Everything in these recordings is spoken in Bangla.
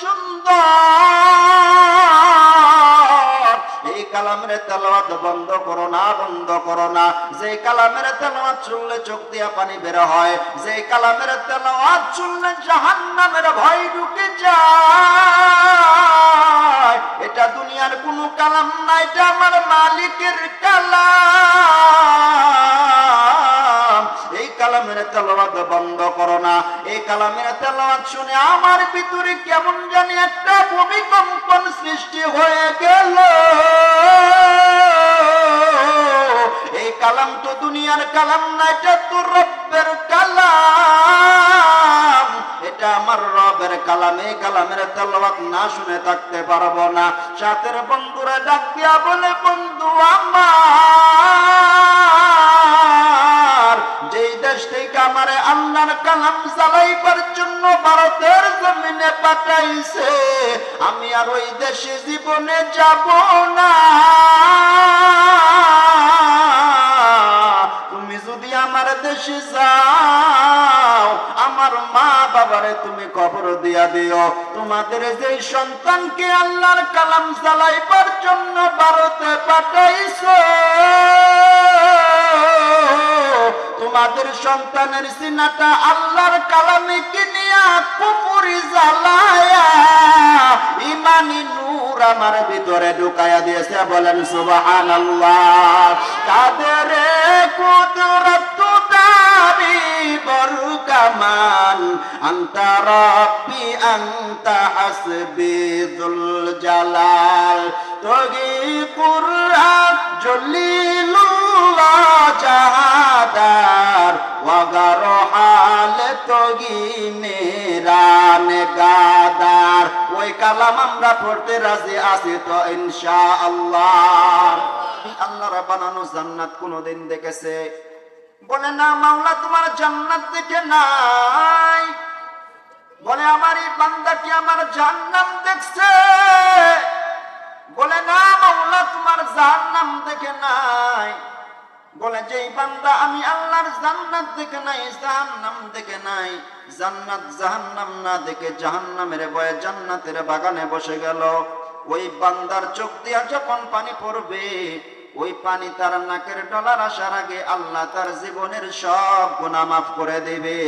সুন্দর। এই কালামের বন্ধ করো না, বন্ধ করো না। যে কালামের শুনলে চোখ দিয়া পানি বের হয় যে কালামের তেলাওয়াত শুনলে জাহান্নামের ভয় ঢুকে যায়। এটা দুনিয়ার কোনো কালাম না, এটা আমার মালিকের কালাম। কালামের তেলাওয়াত বন্ধ করো না। এই কালামের তেলাওয়াত শুনে আমার ভিতরে কেমন জানি একটা ভূমিকম্পন সৃষ্টি হয়ে গেল। এই কালাম তো দুনিয়ার কালাম না, এটা তো রব্বের কালাম। এটা আমার রবের কালাম, এই কালামের তেলাওয়াত না শুনে থাকতে পারব না। সাথের বন্ধুরা ডাক দিয়া বলে, বন্ধু আমার যেই দেশ থেকে আমারে আল্লাহর কালাম চালাইবার জন্য ভারতের জমিনে পাঠাইছে। আমি আর ওই দেশে জীবনে যাব না। তুমি যদি আমার দেশে যাও, আমার মা বাবারে তুমি খবর দিয়া দিও। তোমাদের যে সন্তানকে আল্লাহর কালাম চালাইবার জন্য ভারতে পাঠাইছো। তোমাদের সন্তানের সিনাটা আল্লাহর কালামে কিনিয়া কুপুরি জ্বালায়া, ইমানি নূর আমার ভিতরে ঢুকায়া দিয়েছে। বলেন, সুবহানাল্লাহ। কাদের কুদরত বরু কামান আন্তা রব্বি, আন্তা হাসবি জালাল। তোগি কুরআন জলিলুল্লাহ জাহাদার। ওয়াগার হাল তোগি মেরান গাদার। ওই কালাম আমরা পড়তে রাজি আছি তো ইনশাআল্লাহ। আল্লাহর বানানো জান্নাত কোনোদিন দেখেছে। বলে, না মাওলা, তোমার জান্নাত দেখে নাই। বলে, আমার এই বান্দা কি আমার জান্নাত দেখছে। বলে, না মাওলা, তোমার জাহান্নাম দেখে নাই। বলে যে বান্দা, আমি আল্লাহর জান্নাত দেখে নাই, জাহান্নাম দেখে নাই। জান্নাত জাহান্নাম না দেখে জাহান্নামের বয়ে জান্নাতের বাগানে বসে গেল। ওই বান্দার চোখ দিয়া যখন পানি পড়বে ওই পানি তার নাকের ডলার আসার আগে আল্লাহ তার জীবনের সব গুনাহ মাফ করে দেবে।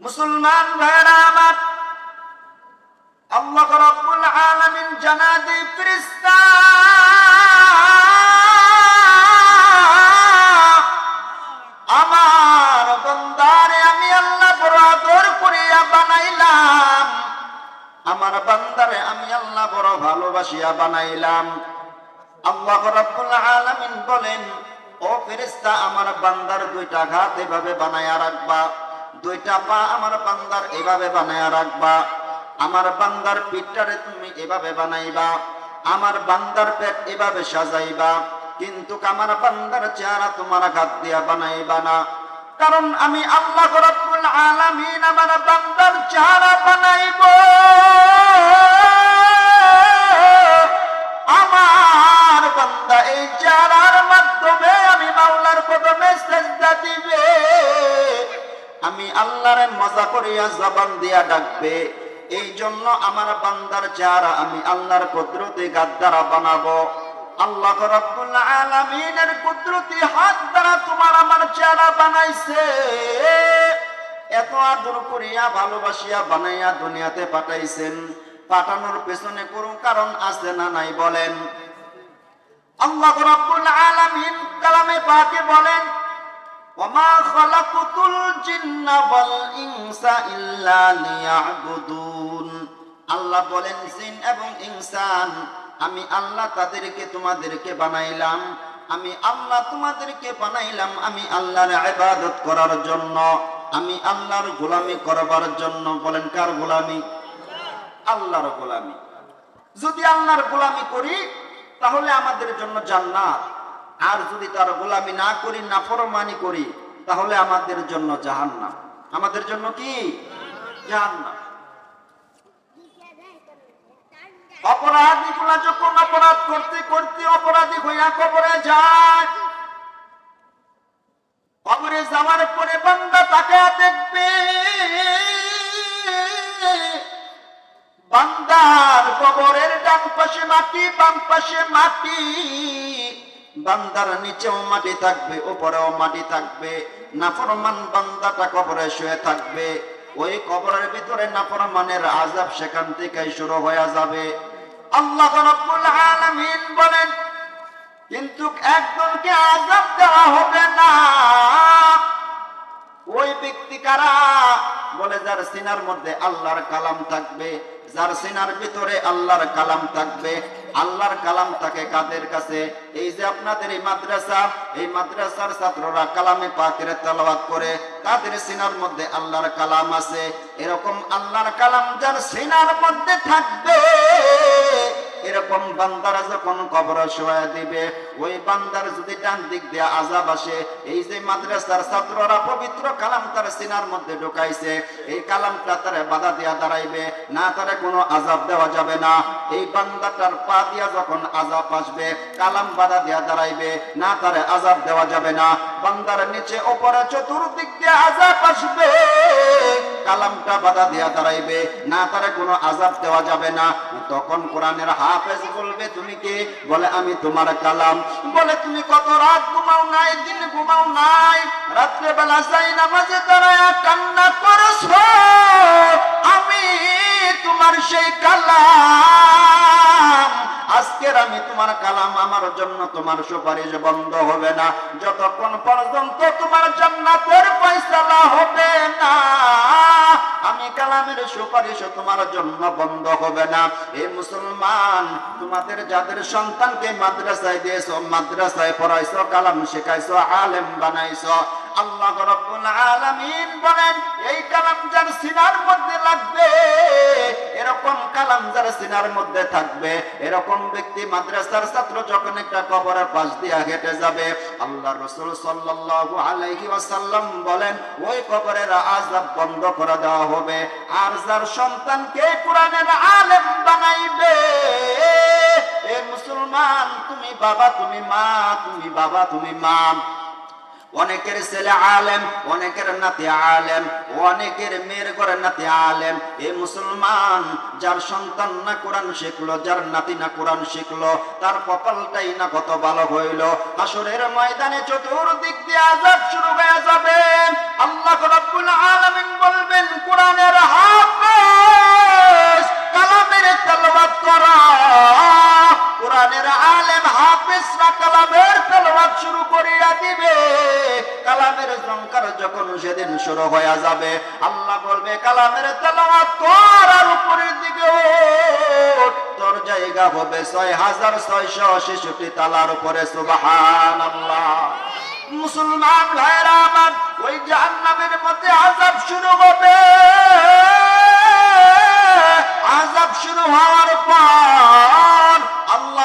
মুসলমান ভাইরা আমার, আল্লাহ রব্বুল জানাতে আমার বান্দারে আমি আল্লাহ বড় করিয়া বানাইলাম। আমার বান্দারে আমি আল্লাহ বড় ভালোবাসিয়া বানাইলাম। আল্লাহ রাব্বুল আলামিন বলেন, ও ফেরেশতা, আমার বান্দার দুইটা ঘাত এভাবে বানায়া রাখবা। দুইটা পা আমার বান্দার এভাবে বানায়া রাখবা। আমার বান্দার পিঠটারে তুমি এভাবে বানাইবা। আমার বান্দার পেট এভাবে সাজাইবা। কিন্তু আমার বান্দার চেহারা তোমার হাত দিয়া বানাইবা না। কারণ আমি আল্লাহ রাব্বুল আলামিন আমার বান্দার চেহারা বানাইব। আমার বান্দা, এই চেহারার মাধ্যমে আমি মাওলার কদমে সেজদা দিবে। আমি আল্লাহরে মজা করিয়া জবান দিয়া ডাকবে। এই জন্য আমার বান্দার চেহারা আমি আল্লাহর কুদরতি গাদ দ্বারা বানাবো। আল্লাহ রাব্বুল আলামিনের কুদরতি হাত দ্বারা তোমার আমার চেহারা বানাইছে। এত আদর করিয়া ভালোবাসিয়া বানাইয়া দুনিয়াতে পাঠাইছেন। পাঠানোর পেছনে কোনো কারণ আছে না নাই বলেন। আল্লাহ রাব্বুল আলামিন কালামে পাকে বলেন, ওমা খালাকুতুল জিন্না ওয়াল ইনসা ইল্লা লিয়াবুদুন। আল্লাহ বলেন, জিন এবং ইনসান, আমি আল্লাহ তাদেরকে তোমাদেরকে বানাইলাম। আমি আল্লাহ তোমাদেরকে বানাইলাম, আমি আল্লাহর ইবাদত করার জন্য। আমি আল্লাহর গোলামি করবার জন্য। বলেন, কার গোলামি? আল্লাহর গোলামি। যদি আল্লাহর গোলামি করি তাহলে আমাদের জন্য জান্নাত। আর যদি তার গোলামি না করি না ফরমানি করি, তাহলে আমাদের জন্য জাহান্নাম। আমাদের জন্য কি? অপরাধী গুলা যখন অপরাধ করতে করতে অপরাধী হইয়া কবরে যায়, কবরে যাওয়ার পরে বান্দা তাকে দেখবে। কবরের ডান পাশে মাটি, বাম পাশে মাটি। বান্দার নিচেও মাটি থাকবে উপরেও মাটি থাকবে। নাফরমান বান্দাটা কবরে শুয়ে থাকবে। ওই কবরের ভিতরে নাফরমানের আজাব সেখান থেকেই শুরু হয়ে যাবে। আল্লাহ রাব্বুল আলামিন বলেন, কিন্তু একজনকে আজাব দেওয়া হবে না। ওই ব্যক্তি কারা? বলে, যার সিনার মধ্যে আল্লাহর কালাম থাকবে, যার সিনার ভিতরে আল্লাহর কালাম থাকবে, আল্লাহর কালাম থাকে কাদের কাছে? এই যে আপনাদের এই মাদ্রাসা, এই মাদ্রাসার ছাত্ররা কালামে পাকের তেলাওয়াত করে, তাদের সিনার মধ্যে আল্লাহর কালাম আছে। এরকম আল্লাহর কালাম যার সিনার মধ্যে থাকবে এরকম বান্দারা যখন কবর শোয়া দিবে, ওই বান্দার যদি ডান দিক দিয়ে আজাব আসে, এই যে মাদ্রাসার ছাত্ররা পবিত্র কালাম তার সিনার মধ্যে ঢুকাইছে, এই কালামটা তারে বাধা দিয়া দাঁড়াইবে, না তারে কোনো আজাব দেওয়া যাবে না। এই বান্দাটার পা দিয়া যখন আজাব আসবে, কালাম বাধা দিয়া দাঁড়াইবে, না তারে আজাব দেওয়া যাবে না। বান্দার নিচে ওপরে চতুর্দিক দিয়ে আজাব আসবে, কালামটা বাধা দিয়া দাঁড়াইবে, না তারে কোনো আজাব দেওয়া যাবে না। তখন কোরআনের হাফেজ বলবে, তুমি কে? বলে, আমি তোমার কালাম। বলে, তুমি কত রাত ঘুমাও নাই, দিন ঘুমাও নাই রাত্রে বেলা যাই নামাজে দাঁড়ায় কান্না করছ। আমি তোমার সেই কালাম। আজকের আমি তোমার কালাম, আমার জন্য তোমার সুপারিশ বন্ধ হবে না। যতক্ষণ পর্যন্ত তোমার জন্য জান্নাতের ফয়সালা হবে না কালামের সুপারিশ তোমার জন্য বন্ধ হবে না। এই মুসলমান, তোমাদের যাদের সন্তানকে মাদ্রাসায় দিয়েছ, মাদ্রাসায় পড়াইছো, কালাম শেখাইছো, আলেম বানাইছো, আল্লাহ রব্বুল আলামিন বলেন, এই কালাম যার সিনার মধ্যে লাগবে। এরকম কালাম যার সিনার মধ্যে থাকবে, এরকম ব্যক্তি মাদ্রাসার ছাত্র যখন একটা কবরের পাশ দিয়া হেঁটে যাবে আল্লাহ রসুল সাল্লাল্লাহু আলাইহি ওয়াসাল্লাম বলেন, ওই কবরের আযাব বন্ধ করে দেওয়া হবে। আর যার সন্তানকে কোরআনের আলেম বানাইবে, এ মুসলমান, তুমি বাবা, তুমি মা, তুমি বাবা, তুমি মা অনেকের ছেলে আলেম, অনেকের নাতি আলেম, অনেকের মেয়ের ঘরে নাতি আলেম। এ মুসলমান, যার সন্তান না কোরআন শিখলো, যার নাতি না কোরআন শিখলো, তার কপালটাই না কত ভালো হইল। আসরের ময়দানে চতুর্দিক দিয়ে আজাব শুরু হয়ে যাবে। আল্লাহ রাব্বুল আলামিন বলবেন, কোরআনের হাফেজ, কালামের তেলাওয়াত করা। কোরআনের আলেম হাফেজরা কালামের তেলাওয়াত শুরু করিয়া দিবে। কালামের জঙ্কার যখন সেদিন শুরু হয়ে যাবে। আল্লাহ বলবে, কালামের তেলাওয়াত কর আর উপরের দিকে তোর জায়গা হবে ছয় হাজার ছয়শো শিশুটি তালার উপরে সুবাহান আল্লাহ মুসলমান ভাইরা আমার, ওই জাহান্নামের মধ্যে আজাব শুরু হবে। আজাব শুরু হওয়ার পর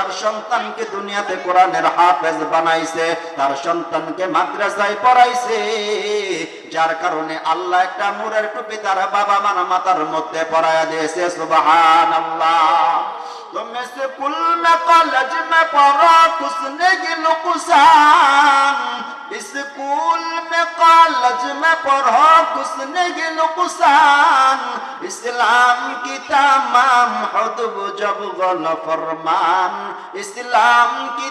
তার সন্তানকে দুনিয়াতে কোরআনের হাফেজ বানাইছে, তার সন্তানকে মাদ্রাসায় পড়াইছে। যার কারণে আল্লাহ একটা মুরের টুপি তার বাবা মার মাতার মধ্যে পড়ায় দিয়েছে সুবাহ আল্লাহ तुमस पुल में कॉलेज में पढ़ो उसने ये नुकसान स्कूल में कॉलेज में पढ़ो उसने ये नुकसान इस्लाम की तमाम हद जब गल फरमान इस्लाम की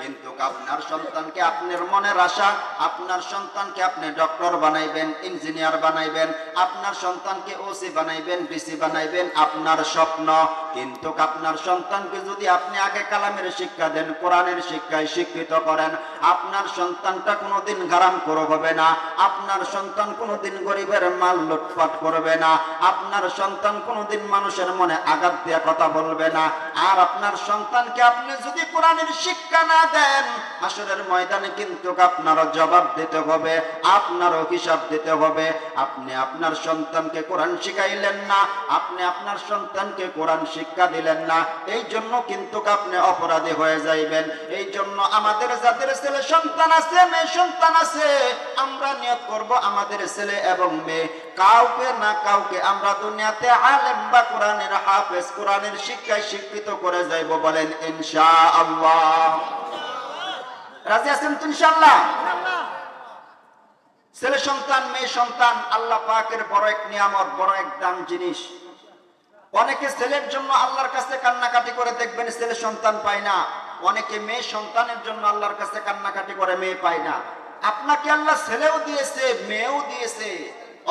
কিন্তু আপনার সন্তানকে আপনার মনের আশা, আপনার সন্তানকে আপনি ডক্টর বানাইবেন, ইঞ্জিনিয়ার বানাইবেন, আপনার সন্তানকে ওসি বানাইবেন ডিসি বানাইবেন, আপনার স্বপ্ন। কিন্তু আপনার সন্তানকে যদি আপনি আগে কালামের শিক্ষা দেন, কোরআনের শিক্ষায় শিক্ষিত করেন, আপনার সন্তানটা কোনোদিন গারাম করো হবে না, আপনার সন্তান কোনোদিন গরিবের মাল লুটপাট করবে না, আপনার সন্তান কোনোদিন মানুষের মনে আঘাত দিয়ে কথা বলবে না। আর আপনার সন্তানকে আপনি যদি কোরআনের শিক্ষা না দেন। আসরের ময়দানে কিন্তু আপনারও জবাব দিতে হবে, আপনারও হিসাব দিতে হবে। আপনি আপনার সন্তানকে কোরআন শিখাইলেন না, আপনি আপনার সন্তানকে কোরআন শিক্ষা দিলেন না, এই জন্য কিন্তু আপনি অপরাধী হয়ে যাইবেন। এই জন্য আমাদের যাদের ছেলে সন্তান আছে, মেয়ে সন্তান আছে। আমরা নিয়ত করব আমাদের ছেলে এবং মেয়ে। কাউকে না কাউকে আমরা দুনিয়াতে আলেম বা কোরআনের হাফেজ, কোরআনের শিক্ষায় শিক্ষিত করে যাইব বলেন ইনশা আল্লাহ রাজি আছেন তো ইনশাআল্লাহ? ছেলে সন্তান, মেয়ে সন্তান, আল্লাহ পাকের বড় এক নিয়ামত, বড় এক দাম জিনিস। অনেকে ছেলের জন্য আল্লাহর কাছে কান্নাকাটি করে, দেখবেন ছেলে সন্তান পায় না। অনেকে মেয়ে সন্তানের জন্য আল্লাহর কাছে কান্নাকাটি করে, মেয়ে পায় না। আপনাকে আল্লাহ ছেলেও দিয়েছে, মেয়েও দিয়েছে।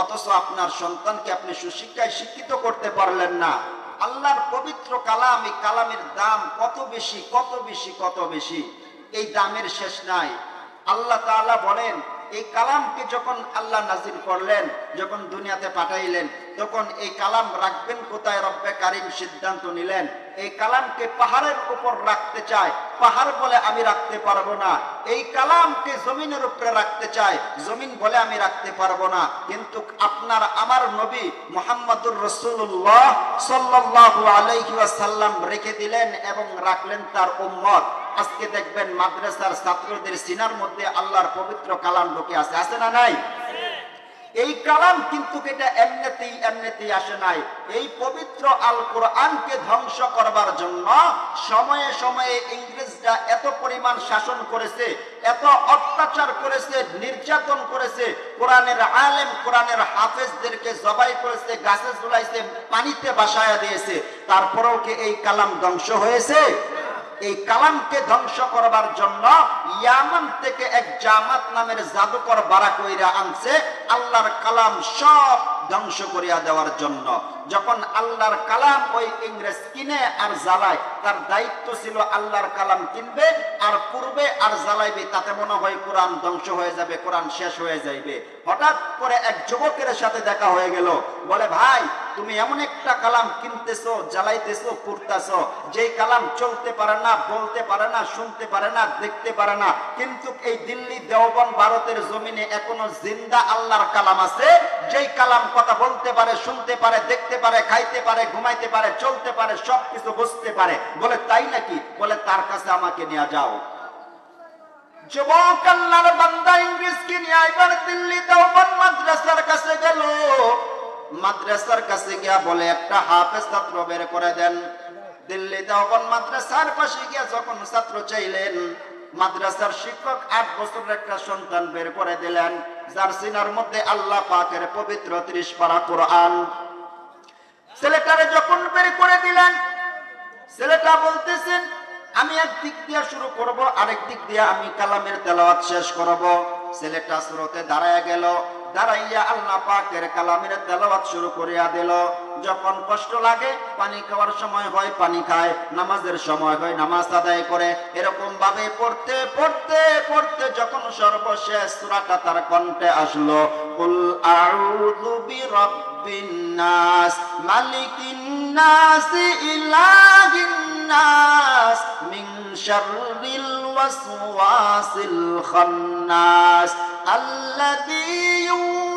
অথচ আপনার সন্তানকে আপনি সুশিক্ষায় শিক্ষিত করতে পারলেন না। আল্লাহর পবিত্র কালাম, এই কালামের দাম কত বেশি কত বেশি কত বেশি? এই দামের শেষ নাই। আল্লাহ তাআলা বলেন, এই কালামকে যখন আল্লাহ নাজির করলেন, যখন দুনিয়াতে পাঠাইলেন, তখন এই কালাম রাখবেন কোথায়? রব্বে কারিম সিদ্ধান্ত নিলেন। এই কালামকে পাহাড়ের উপর রাখতে চায়। পাহাড় বলে আমি রাখতে পারব না। এই কালামকে জমিনের উপরে রাখতে চায়। জমিন বলে আমি রাখতে পারব না। কিন্তু আপনার, আমার নবী মোহাম্মদুর রসুল্লাহ সাল্লাল্লাহু আলাইহি ওয়াসাল্লাম রেখে দিলেন এবং রাখলেন তার উম্মত। আজকে দেখবেন মাদ্রাসার ছাত্রদের সিনার মধ্যে আল্লাহর পবিত্র কালাম ঢুকে আছে আছে না নাই? এই কালাম কিন্তু এটা এমনিতেই এমনিতেই আসে নাই। এই পবিত্র আল কোরআনকে ধ্বংস করবার জন্য সময়ে সময়ে ইংরেজরা এত পরিমাণ শাসন করেছে, এত অত্যাচার করেছে, নির্যাতন করেছে, কোরআনের আলেম, কোরআনের হাফেজদেরকে জবাই করেছে, গাছে ঝুলাইছে, পানিতে বাসায়া দিয়েছে। তারপরেও কি এই কালাম ধ্বংস হয়েছে? এই কালামকে ধ্বংস করবার জন্য ইয়ামান থেকে এক জামাত নামের জাদুকর বারা কইরা আনছে। আল্লাহর কালাম সব ধ্বংস করিয়া দেওয়ার জন্য। যখন আল্লাহর কালাম ওই ইংরেজ কিনে আর জ্বালায়, তার দায়িত্ব ছিল আল্লাহর কালাম কিনবে, আর পূর্বে আর জ্বালাইবে, তাতে মনে হয় কোরআন ধ্বংস হয়ে যাবে, কোরআন শেষ হয়ে যাইবে। হঠাৎ করে এক যুবকের সাথে দেখা হয়ে গেল। বলে, ভাই, তুমি এমন একটা কালাম কিনতেছো, জ্বালাইতেছো পুড়তাছো যেই কালাম চলতে পারে না, বলতে পারে না, শুনতে পারে না, দেখতে পারে না। কিন্তু এই দিল্লি দেওবন ভারতের জমিনে এখনও জিন্দা আল্লাহর কালাম আছে যেই কালাম কথা বলতে পারে, শুনতে পারে, দেখতে পারে, খাইতে পারে, ঘুমাইতে পারে, চলতে পারে, সবকিছু বুঝতে পারে, বলে তাই নাকি? বলে তার কাছে আমাকে নিয়ে যাও। নিয়ে মাদ্রাসার কাছে মাদ্রাসার কাছে গিয়া বলে, একটা ছাত্র বের করে দেন। মাদ্রাসার গিয়া যখন ছাত্র চাইলেন, মাদ্রাসার শিক্ষক আট বছরের একটা সন্তান বের করে দিলেন। যার সিনার মধ্যে আল্লাহ পাকের পবিত্র ত্রিশ পারা কোরআন। ছেলেটারে যখন বের করে দিলেন, ছেলেটা বলতেছেন, আমি এক দিক দিয়ে শুরু করব, আরেক দিক দিয়ে আমি কালামের তেলাওয়াত শেষ করব। ছেলেটা স্রোতে দাঁড়ায় গেল, দাঁড়াইয়া আল্লাহ পাকের কালামের তেলাওয়াত শুরু করিয়া দিল। যখন কষ্ট লাগে, পানি খাওয়ার সময় হয়, পানি খায়। নামাজের সময় হয়, নামাজ আদায় করে। এরকম ভাবে পড়তে পড়তে পড়তে যখন সর্বশেষ সুরাটা তার কণ্ঠে আসলো, কুল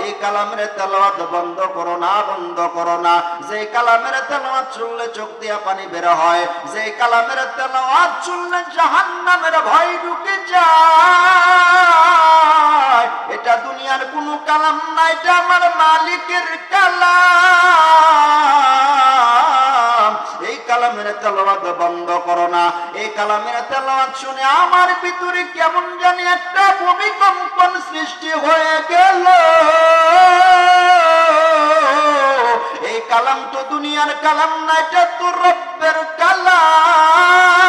এই কালামের তেলাওয়াত বন্ধ করো না, বন্ধ করো না। যে কালামের তেলাওয়াত শুনলে চোখ দিয়া পানি বের হয় যে কালামের তেলাওয়াত জাহান জাহান্নামের ভয় ঢুকে যায়। এটা দুনিয়ার কোনো কালাম না, এটা আমার মালিকের কালাম। কালামের তেলাওয়াত বন্ধ করো না। এই কালামের তেলাওয়াত শুনে আমার ভিতরে কেমন জানি একটা ভূমিকম্পন সৃষ্টি হয়ে গেল। এই কালাম তো দুনিয়ার কালাম না, এটা তো রব্বের কালাম।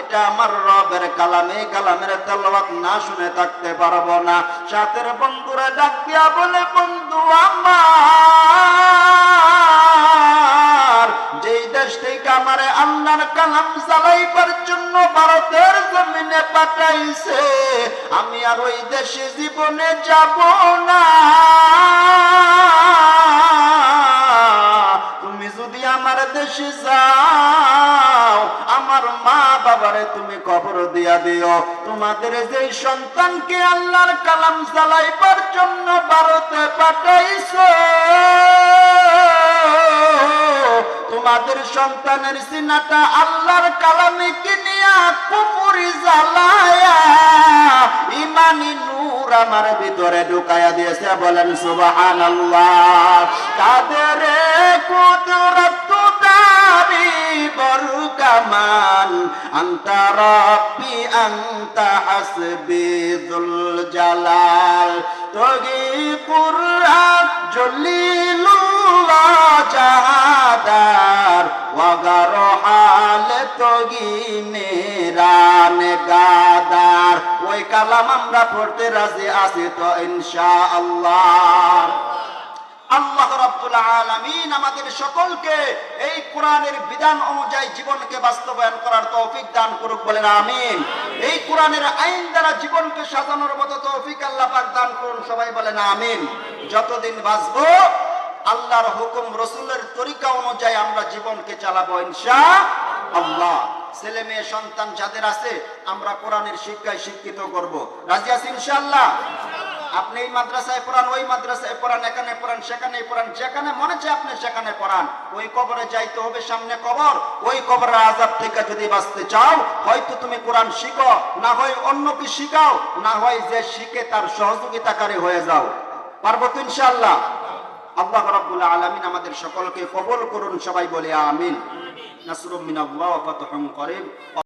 এটা আমার রবের কালাম, এই কালামের তেলাওয়াত না শুনে থাকতে পারব না। সাথের বন্ধুরা ডাক দিয়া বলে, বন্ধু আমার যেই দেশ থেকে আমারে আল্লাহর কালাম চালাইবার জন্য ভারতের জমিনে পাঠাইছে, আমি আর ওই দেশে জীবনে যাব না। তুমি যদি আমার দেশে যাও, আমার মা বাবারে তুমি কবর দিয়া দিও। তোমাদের যে সন্তানকে আল্লাহর কালাম চালাইবার জন্য ভারতে পাঠাইছো তোমাদের সন্তানের সিনাটা আল্লাহর কালামে কিনিয়া কুপুরি জ্বালায়া, ইমানি নূর আমার ভিতরে ঢুকায়া দিয়েছে। বলেন, সুবহানাল্লাহ। কাদের কুদরত দারি বড় কামাল আন্তা রব্বি, আন্তা হাসবি যুল জালাল। তোগি কুরআন জলিলুল্লাহ জাহাদার ওই কালাম আমরা পড়তে রাজি তো আল্লাহ আমাদের সকলকে এই কোরআনের বিধান অনুযায়ী জীবনকে বাস্তবায়ন করার তৌফিক দান করুক বলেন, আমিন। এই কোরআনের আইন দ্বারা জীবনকে সাজানোর মতো তৌফিক আল্লাহ দান করুন, সবাই বলেন, আমিন। যতদিন বাঁচবো আল্লাহর হুকুম, রসুলের তরিকা অনুযায়ী আমরা জীবনকে চালাবো, ইনশা আল্লাহ। ছেলে মেয়ে, সন্তান যাদের আছে, আমরা কোরআনের শিক্ষায় শিক্ষিত করব। রাজি আছি ইনশাআল্লাহ? আপনি এই মাদ্রাসায় পড়ান, ওই মাদ্রাসায় পড়ান, এখানে পড়ান, সেখানে পড়ান, যেখানে মনে চায় আপনি সেখানে পড়ান। ওই কবরে যাইতে হবে, সামনে কবর। ওই কবরের আজাব থেকে যদি বাঁচতে চাও, হয়তো তুমি কোরআন শিখো, না হয় অন্যকে শিখাও, না হয় যে শিখে তার সহযোগিতাকারী হয়ে যাও। পারব তো, ইনশাআল্লাহ? আল্লাহ রাব্বুল আলামিন আমাদের সকলকে কবল করুন, সবাই বলে আমিন। নাসরুম মিনাল্লাহ ওয়া ফাতহুন করিম।